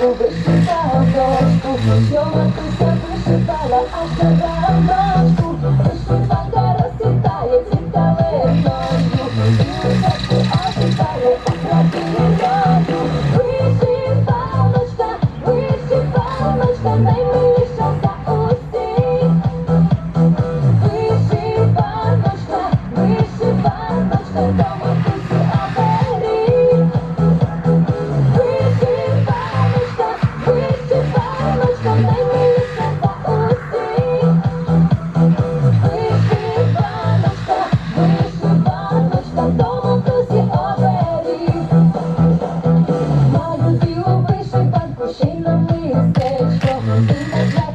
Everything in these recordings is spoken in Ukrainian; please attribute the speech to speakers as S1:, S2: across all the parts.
S1: Вишивала дочку, що матуся вишивала, аж на раночку, вишиванка розцвітає цікавиною, і у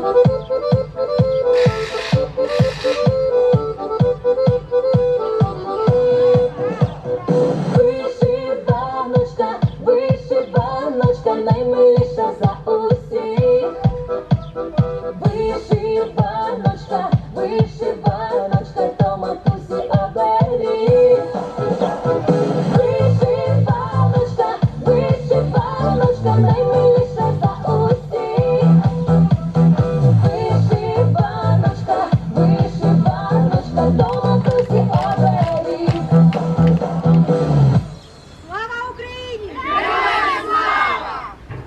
S1: Música